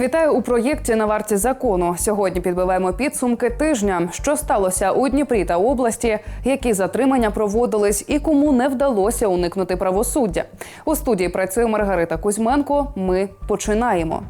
Вітаю у проєкті на варті закону. Сьогодні підбиваємо підсумки тижня, що сталося у Дніпрі та області, які затримання проводились і кому не вдалося уникнути правосуддя. У студії працює Маргарита Кузьменко. Ми починаємо.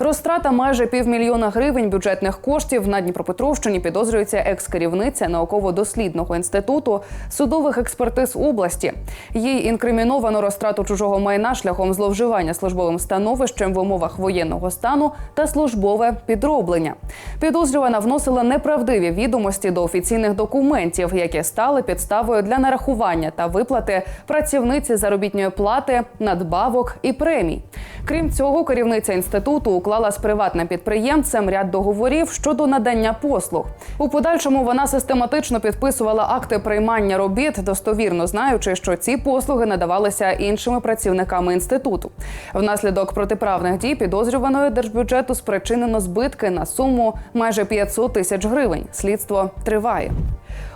Розтрата майже півмільйона гривень бюджетних коштів на Дніпропетровщині підозрюється екс-керівниця науково-дослідного інституту судових експертиз області. Їй інкриміновано розтрату чужого майна шляхом зловживання службовим становищем в умовах воєнного стану та службове підроблення. Підозрювана вносила неправдиві відомості до офіційних документів, які стали підставою для нарахування та виплати працівниці заробітної плати, надбавок і премій. Крім цього, керівниця інституту уклала з приватним підприємцем ряд договорів щодо надання послуг. У подальшому вона систематично підписувала акти приймання робіт, достовірно знаючи, що ці послуги надавалися іншими працівниками інституту. Внаслідок протиправних дій підозрюваної держбюджету спричинено збитки на суму майже 500 тисяч гривень. Слідство триває.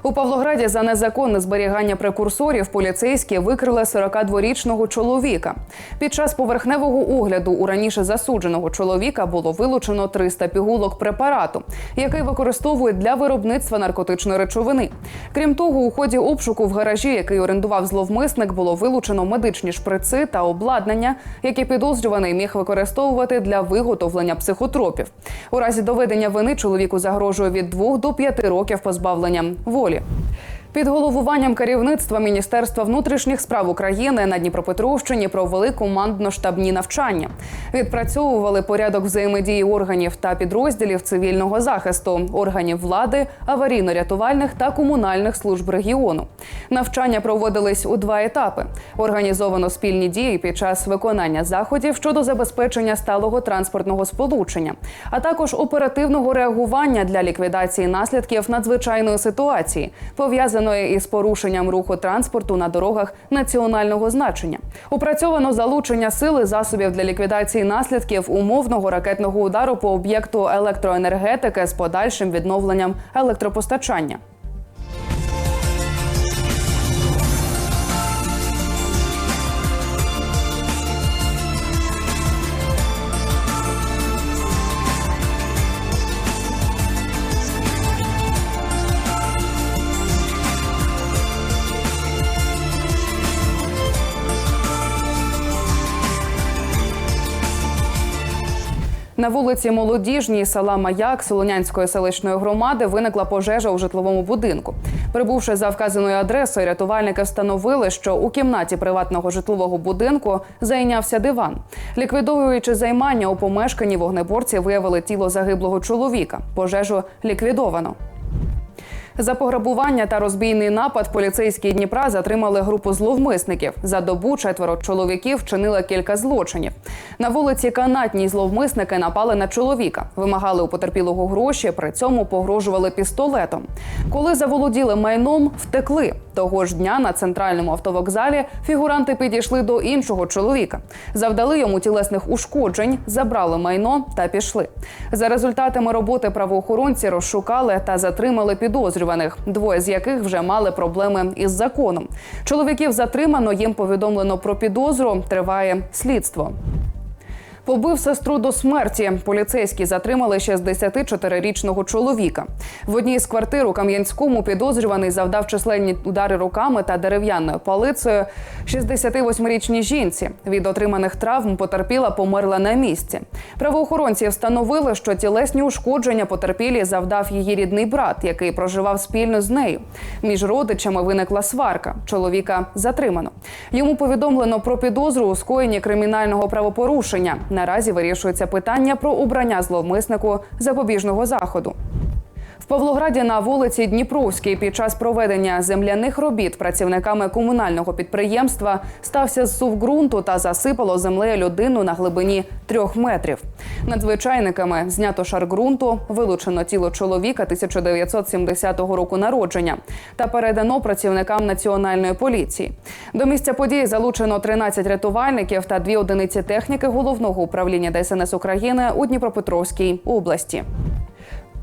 У Павлограді за незаконне зберігання прекурсорів поліцейські викрили 42-річного чоловіка. Під час поверхневого огляду у раніше засудженого чоловіка було вилучено 300 пігулок препарату, який використовують для виробництва наркотичної речовини. Крім того, у ході обшуку в гаражі, який орендував зловмисник, було вилучено медичні шприци та обладнання, які підозрюваний міг використовувати для виготовлення психотропів. У разі доведення вини чоловіку загрожує від 2 до 5 років позбавлення волі. Під головуванням керівництва Міністерства внутрішніх справ України на Дніпропетровщині провели командно-штабні навчання. Відпрацьовували порядок взаємодії органів та підрозділів цивільного захисту, органів влади, аварійно-рятувальних та комунальних служб регіону. Навчання проводились у два етапи: організовано спільні дії під час виконання заходів щодо забезпечення сталого транспортного сполучення, а також оперативного реагування для ліквідації наслідків надзвичайної ситуації, пов'язаної із порушенням руху транспорту на дорогах національного значення. Опрацьовано залучення сили засобів для ліквідації наслідків умовного ракетного удару по об'єкту електроенергетики з подальшим відновленням електропостачання. На вулиці Молодіжній села Маяк Солонянської селищної громади виникла пожежа у житловому будинку. Прибувши за вказаною адресою, рятувальники встановили, що у кімнаті приватного житлового будинку зайнявся диван. Ліквідовуючи займання у помешканні, вогнеборці виявили тіло загиблого чоловіка. Пожежу ліквідовано. За пограбування та розбійний напад поліцейські Дніпра затримали групу зловмисників. За добу четверо чоловіків вчинили кілька злочинів. На вулиці Канатній зловмисники напали на чоловіка, вимагали у потерпілого гроші, при цьому погрожували пістолетом. Коли заволоділи майном, втекли. Того ж дня на центральному автовокзалі фігуранти підійшли до іншого чоловіка, завдали йому тілесних ушкоджень, забрали майно та пішли. За результатами роботи правоохоронці розшукали та затримали підозрюваних, двоє з яких вже мали проблеми із законом. Чоловіків затримано, їм повідомлено про підозру. Триває слідство. Побив сестру до смерті. Поліцейські затримали 64-річного чоловіка. В одній з квартир у Кам'янському підозрюваний завдав численні удари руками та дерев'яною палицею 68-річній жінці. Від отриманих травм потерпіла померла на місці. Правоохоронці встановили, що тілесні ушкодження потерпілі завдав її рідний брат, який проживав спільно з нею. Між родичами виникла сварка. Чоловіка затримано. Йому повідомлено про підозру у скоєнні кримінального правопорушення. Наразі вирішується питання про обрання зловмиснику запобіжного заходу. В Павлограді на вулиці Дніпровській під час проведення земляних робіт працівниками комунального підприємства стався зсув ґрунту та засипало землею людину на глибині трьох метрів. Надзвичайниками знято шар ґрунту, вилучено тіло чоловіка 1970 року народження та передано працівникам національної поліції. До місця події залучено 13 рятувальників та дві одиниці техніки головного управління ДСНС України у Дніпропетровській області.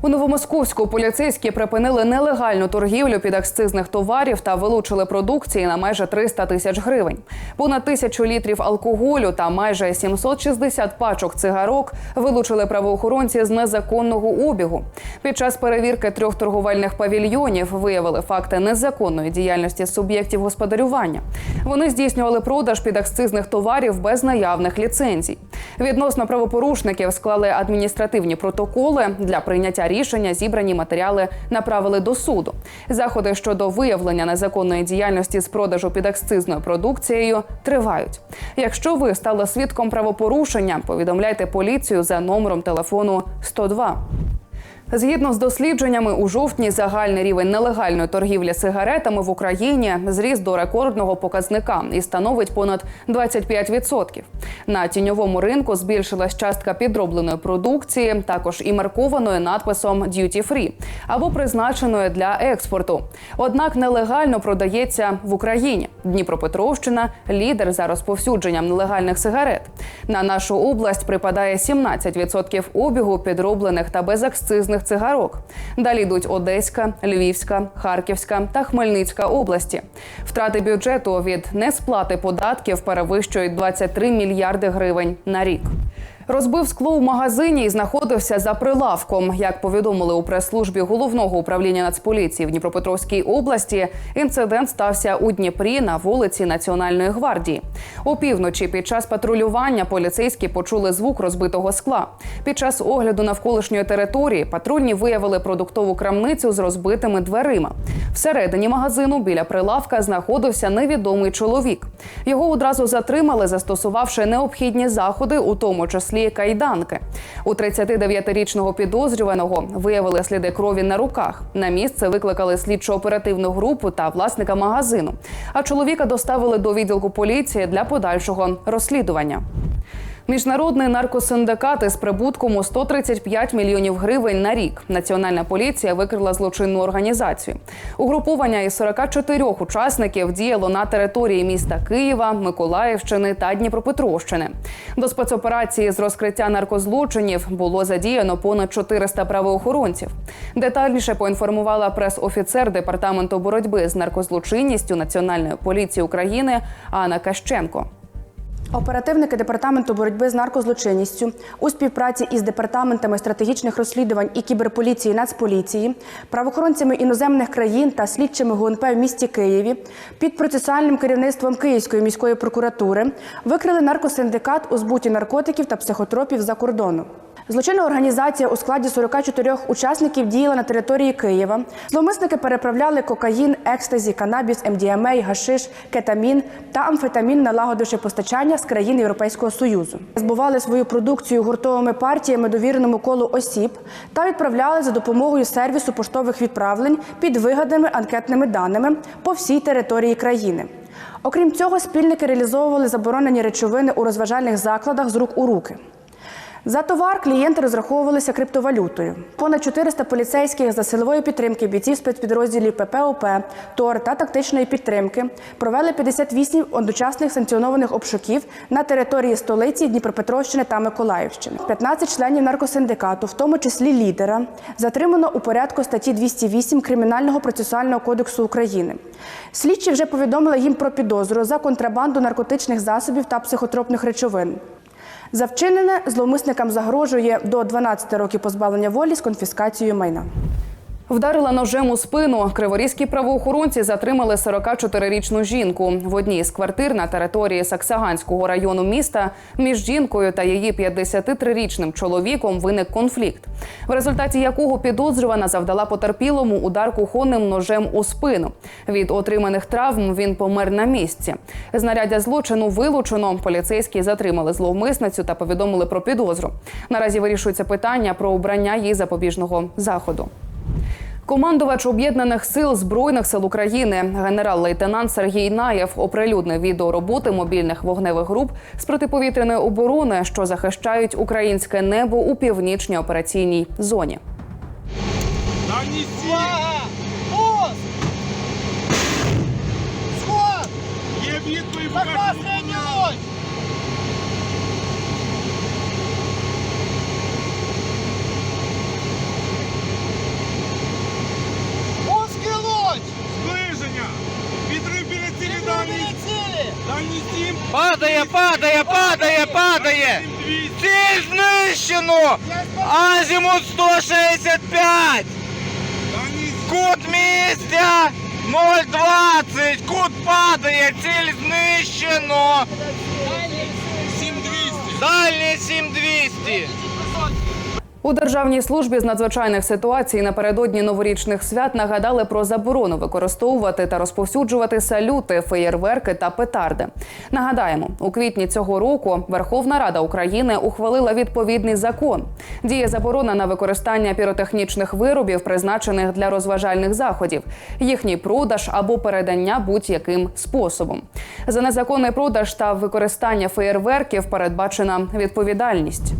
У Новомосковську поліцейські припинили нелегальну торгівлю підакцизних товарів та вилучили продукції на майже 300 тисяч гривень. Понад тисячу літрів алкоголю та майже 760 пачок цигарок вилучили правоохоронці з незаконного обігу. Під час перевірки трьох торговельних павільйонів виявили факти незаконної діяльності суб'єктів господарювання. Вони здійснювали продаж підакцизних товарів без наявних ліцензій. Відносно правопорушників склали адміністративні протоколи для прийняття рішення. Зібрані матеріали направили до суду. Заходи щодо виявлення незаконної діяльності з продажу підакцизною продукцією тривають. Якщо ви стали свідком правопорушення, повідомляйте поліцію за номером телефону 102. Згідно з дослідженнями, у жовтні загальний рівень нелегальної торгівлі сигаретами в Україні зріс до рекордного показника і становить понад 25%. На тіньовому ринку збільшилась частка підробленої продукції, також і маркованої надписом «Duty Free» або призначеної для експорту. Однак нелегально продається в Україні. Дніпропетровщина лідер за розповсюдженням нелегальних сигарет. На нашу область припадає 17% обігу підроблених та безакцизних цигарок. Далі йдуть Одеська, Львівська, Харківська та Хмельницька області. Втрати бюджету від несплати податків перевищують 23 мільярди гривень на рік. Розбив скло у магазині і знаходився за прилавком. Як повідомили у прес-службі головного управління Нацполіції в Дніпропетровській області, інцидент стався у Дніпрі на вулиці Національної гвардії. Опівночі під час патрулювання поліцейські почули звук розбитого скла. Під час огляду навколишньої території патрульні виявили продуктову крамницю з розбитими дверима. Всередині магазину біля прилавка знаходився невідомий чоловік. Його одразу затримали, застосувавши необхідні заходи, у тому числі кайданки. У 39-річного підозрюваного виявили сліди крові на руках. На місце викликали слідчо-оперативну групу та власника магазину. А чоловіка доставили до відділку поліції для подальшого розслідування. Міжнародний наркосиндикат із прибутком у 135 мільйонів гривень на рік. Національна поліція викрила злочинну організацію. Угруповання із 44 учасників діяло на території міста Києва, Миколаївщини та Дніпропетровщини. До спецоперації з розкриття наркозлочинів було задіяно понад 400 правоохоронців. Детальніше поінформувала прес-офіцер департаменту боротьби з наркозлочинністю Національної поліції України Анна Кащенко. Оперативники департаменту боротьби з наркозлочинністю у співпраці із департаментами стратегічних розслідувань і кіберполіції Нацполіції, правоохоронцями іноземних країн та слідчими ГУНП в місті Києві під процесуальним керівництвом Київської міської прокуратури викрили наркосиндикат у збуті наркотиків та психотропів за кордону. Злочинна організація у складі 44 учасників діяла на території Києва. Зловмисники переправляли кокаїн, екстазі, канабіс, МДМА, гашиш, кетамін та амфетамін, налагодивши постачання з країн Європейського союзу. Збували свою продукцію гуртовими партіями довіреному колу осіб та відправляли за допомогою сервісу поштових відправлень під вигаданими анкетними даними по всій території країни. Окрім цього, спільники реалізовували заборонені речовини у розважальних закладах з рук у руки. За товар клієнти розраховувалися криптовалютою. Понад 400 поліцейських за силової підтримки бійців спецпідрозділів ППОП, ТОР та тактичної підтримки провели 58 одночасних санкціонованих обшуків на території столиці Дніпропетровщини та Миколаївщини. 15 членів наркосиндикату, в тому числі лідера, затримано у порядку статті 208 Кримінального процесуального кодексу України. Слідчі вже повідомили їм про підозру за контрабанду наркотичних засобів та психотропних речовин. За вчинене зловмисникам загрожує до 12 років позбавлення волі з конфіскацією майна. Вдарила ножем у спину. Криворізькі правоохоронці затримали 44-річну жінку в одній з квартир на території Саксаганського району міста. Між жінкою та її 53-річним чоловіком виник конфлікт, в результаті якого підозрювана завдала потерпілому удар кухонним ножем у спину. Від отриманих травм він помер на місці. Знаряддя злочину вилучено. Поліцейські затримали зловмисницю та повідомили про підозру. Наразі вирішується питання про обрання їй запобіжного заходу. Командувач об'єднаних сил збройних сил України, генерал-лейтенант Сергій Наєв, оприлюднив відео роботи мобільних вогневих груп з протиповітряної оборони, що захищають українське небо у північній операційній зоні. Є відповідь падає, падає, падає, падає! Ціль знищено! Азімут 165! Кут місця 020! Кут падає, ціль знищено! Дальність 7200! У Державній службі з надзвичайних ситуацій напередодні новорічних свят нагадали про заборону використовувати та розповсюджувати салюти, феєрверки та петарди. Нагадаємо, у квітні цього року Верховна Рада України ухвалила відповідний закон. Діє заборона на використання піротехнічних виробів, призначених для розважальних заходів, їхній продаж або передання будь-яким способом. За незаконний продаж та використання феєрверків передбачена відповідальність.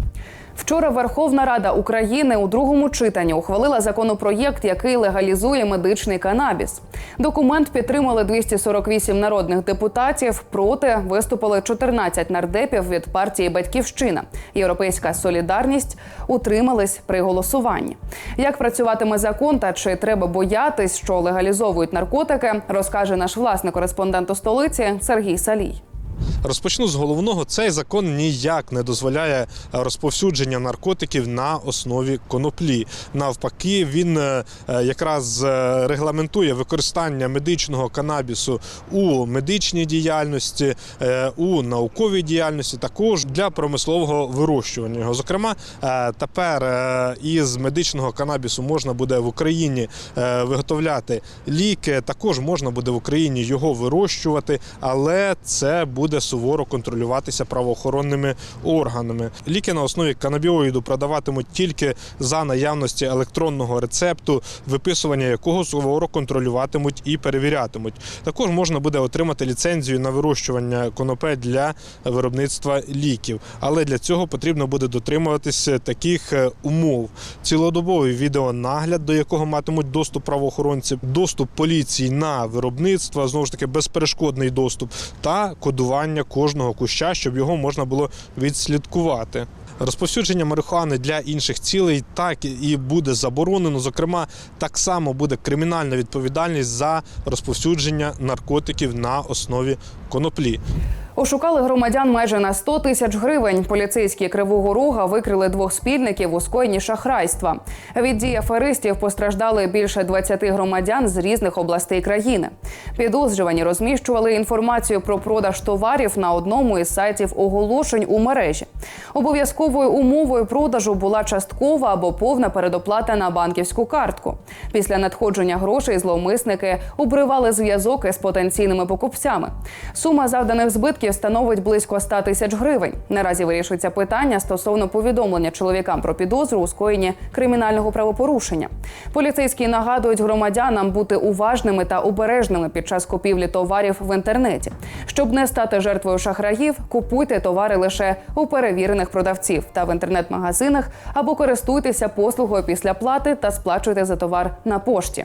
Вчора Верховна Рада України у другому читанні ухвалила законопроєкт, який легалізує медичний канабіс. Документ підтримали 248 народних депутатів. Проти виступили 14 нардепів від партії Батьківщина. Європейська солідарність утримались при голосуванні. Як працюватиме закон та чи треба боятись, що легалізовують наркотики, розкаже наш власний кореспондент у столиці Сергій Салій. Розпочну з головного. Цей закон ніяк не дозволяє розповсюдження наркотиків на основі коноплі. Навпаки, він е, якраз е, регламентує використання медичного канабісу у медичній діяльності, е, у науковій діяльності, також для промислового вирощування. його. Зокрема, тепер із медичного канабісу можна буде в Україні виготовляти ліки. Також можна буде в Україні його вирощувати, але це буде суворо контролюватися правоохоронними органами. Ліки на основі канабіоїду продаватимуть тільки за наявності електронного рецепту, виписування якого суворо контролюватимуть і перевірятимуть. Також можна буде отримати ліцензію на вирощування конопель для виробництва ліків, але для цього потрібно буде дотримуватися таких е, умов: цілодобовий відеонагляд, до якого матимуть доступ правоохоронці, доступ поліції на виробництво, знову ж таки безперешкодний доступ та кодування кожного куща, щоб його можна було відслідкувати. Розповсюдження марихуани для інших цілей так і буде заборонено. Зокрема, так само буде кримінальна відповідальність за розповсюдження наркотиків на основі коноплі. Ошукали громадян майже на 100 тисяч гривень. Поліцейські Кривого Рога викрили двох спільників у скоєнні шахрайства. Від дій аферистів постраждали більше 20 громадян з різних областей країни. Підозрювані розміщували інформацію про продаж товарів на одному із сайтів оголошень у мережі. Обов'язковою умовою продажу була часткова або повна передоплата на банківську картку. Після надходження грошей зловмисники обривали зв'язок із потенційними покупцями. Сума завданих збитків становить близько 100 тисяч гривень. Наразі вирішується питання стосовно повідомлення чоловікам про підозру у скоєнні кримінального правопорушення. Поліцейські нагадують громадянам бути уважними та обережними під час купівлі товарів в інтернеті. Щоб не стати жертвою шахраїв, купуйте товари лише у перевірених продавців та в інтернет-магазинах або користуйтеся послугою після плати та сплачуйте за товар на пошті.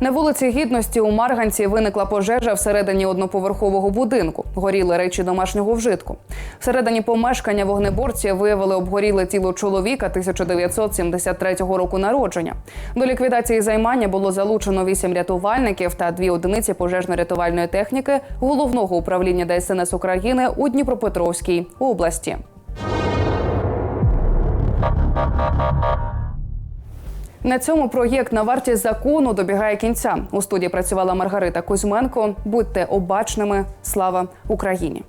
На вулиці Гідності у Марганці виникла пожежа всередині одноповерхового будинку. Горіли речі домашнього вжитку. Всередині помешкання вогнеборці виявили обгоріле тіло чоловіка 1973 року народження. До ліквідації займання було залучено вісім рятувальників та дві одиниці пожежно-рятувальної техніки головного управління ДСНС України у Дніпропетровській області. На цьому проєкт на варті закону добігає кінця. У студії працювала Маргарита Кузьменко. Будьте обачними. Слава Україні!